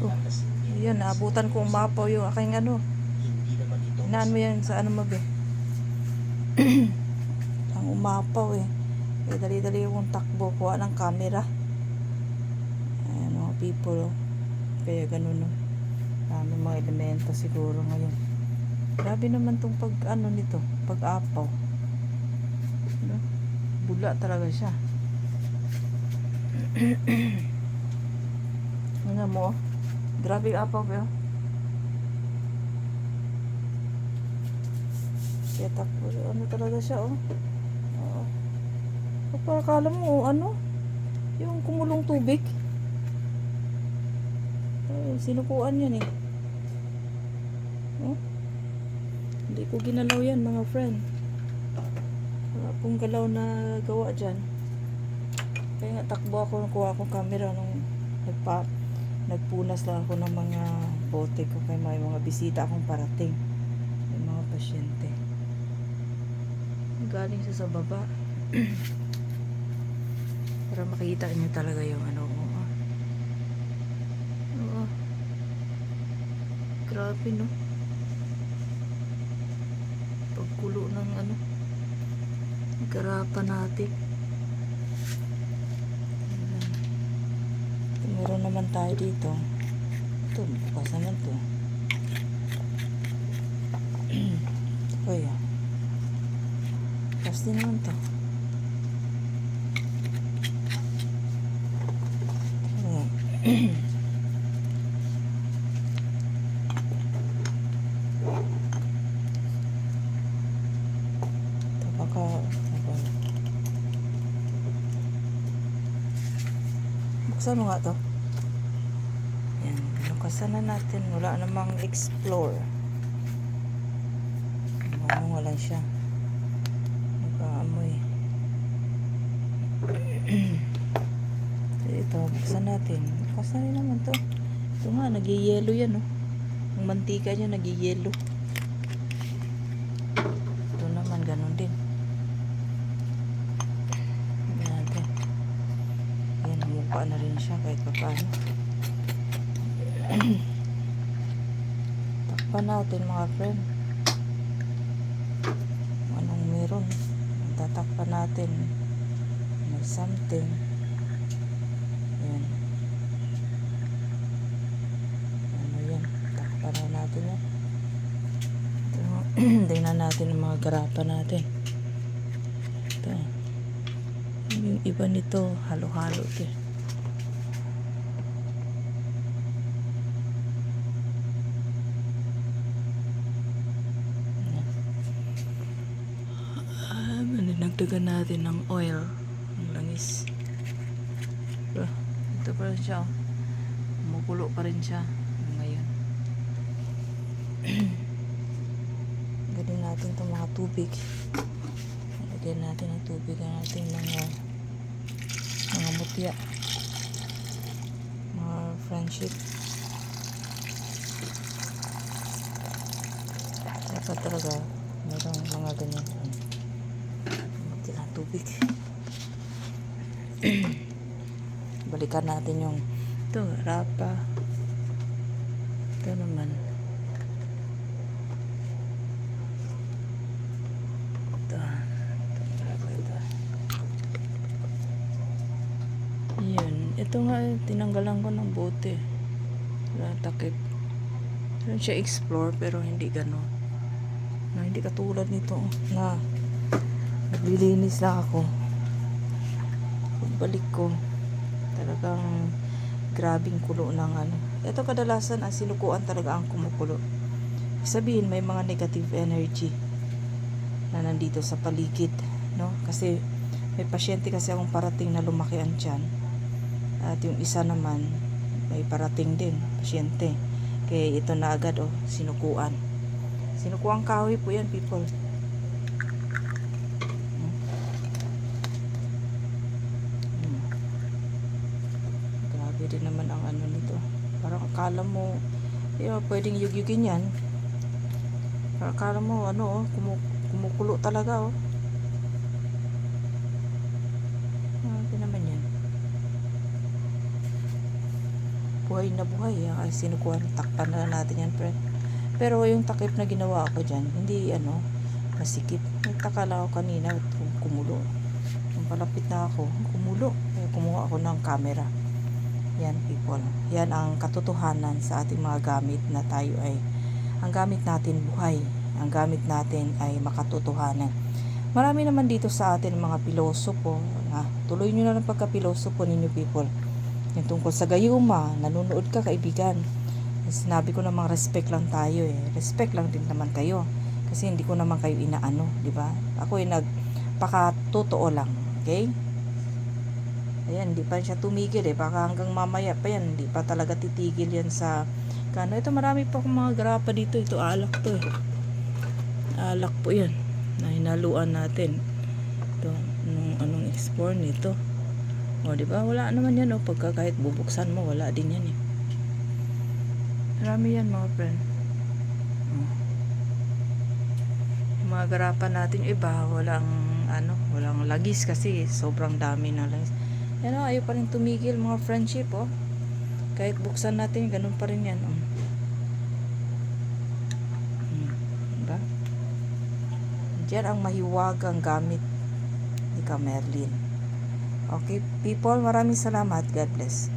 Oh, yun, naabutan ko umapaw yung aking ano. Inaan mo yan sa ano mo, be. Ang umapaw eh. Kaya dali-dali yung takbo, kuha ng camera. Ayan mga people, oh. Kaya ganun, no. Dami mga elemento siguro ngayon. Grabe naman tong pag, ano nito, pag-apaw. No? Bula talaga siya. Ano mo? oh. Grabe yung apaw ko. Kaya tapos, ano talaga siya, oh. Oo. O, para akala mo, ano? Yung kumulong tubig. Ay, sinukuan yan, eh. Oh? Hindi ko ginalaw yan, mga friend. Wala pong galaw na gawa dyan. Kaya nga, takbo ako, nakuha akong camera nung nagpa, nagpunas lang ako ng mga bote ko kay may mga bisita akong parating. May mga pasyente. Galing siya sa baba. Para makita niyo talaga yung ano ko. ah. Oo. Grabe no. Pagkulo ng ano. Garapan natin. Meron naman tayo dito. Ito, bukas naman to. Ito yan. Bukas din naman to. Ito baka. Buksan mo nga to. Binukasan na natin. Wala namang explore. Nga lang siya. Nagkaamoy. Ito, buksan natin. Buksan rin naman to. Ito nga, nag-yellow yan, oh. Ang mantika niya, nag-yellow. Ito naman, ganun din. Ayan, namukha na rin siya kahit pa paano. Takpan natin mga friend. Anong meron? Tatakpan natin. May something. Ayan. Ano yan? Takpan na natin yan. Tingnan natin ang mga garapan natin. Ito. Yung iba nito, halo-halo ito. eh. Ah, nagdagan natin ng oil. Ang langis. Ito, pa rin siya. oh. Pa rin siya. Ngayon. Lagyan natin itong mga tubig. Lagyan natin ng tubig ang ating mga mga mutya. Mga friendship. Dapat talaga mayroong mga ganyan. Tubig. Balikan natin yung ito, rapa. Ito naman. Ito. Ito, rapa ito. Yun. Ito nga, tinanggalan ko ng bote. Wala takip. Meron siya explore, pero hindi gano'n. Na, hindi katulad nito na naglilinis lang ako. Pagbalik ko, talagang grabing kulo ng ano. Ito kadalasan ang sinukuan talaga ang kumukulo. Sabihin may mga negative energy na nandito sa paligid, no? Kasi may pasyente kasi akong parating na lumaki ang tiyan. At yung isa naman may parating din, pasyente. Kaya ito na agad oh, sinukuan. Sinukuan kahoy po yan, people. Grabe din naman ang ano nito. Parang akala mo, eh, pwedeng yugyugin yan. Parang akala mo, ano, oh, kumu- kumukulo talaga, oh. Grabe naman yan. buhay na buhay. Yan, kasi sinukuhan, takpan na natin yan, friend. Pero yung takip na ginawa ko dyan, hindi ano, masikip. Nagtaka lang ako kanina kung kumulo. Nung palapit na ako, kumulo. Kaya kumuha ako ng camera. Yan, people. Yan ang katotohanan sa ating mga gamit na tayo ay, ang gamit natin buhay. Ang gamit natin ay makatotohanan. Marami naman dito sa atin mga pilosopo. Na, tuloy nyo na lang pagka-pilosopo ninyo, people. Yung tungkol sa gayuma, nanonood ka, kaibigan. Sinabi ko namang respect lang tayo eh. Respect lang din naman kayo. Kasi hindi ko naman kayo inaano, di ba? Ako ay nagpakatotoo lang, okay? Ayan, hindi pa siya tumigil eh. Baka hanggang mamaya pa yan. Hindi pa talaga titigil yan sa kano. Ito marami pa akong mga grapa dito. Ito alak to eh. Alak po yan. Na hinaluan natin. Ito, anong, anong export nito. O, di ba? Wala naman yan. O, pagka kahit bubuksan mo, wala din yan eh. Marami yan mga friend. Oh. Mga garapan natin, iba, walang, ano, walang lagis kasi sobrang dami na lagis. Yan o, ayaw pa rin tumigil mga friendship, oh. Kahit buksan natin, ganun pa rin yan, oh. Diba? Diyan ang mahiwagang gamit ni Ka Merlin. Okay, people, maraming salamat. God bless.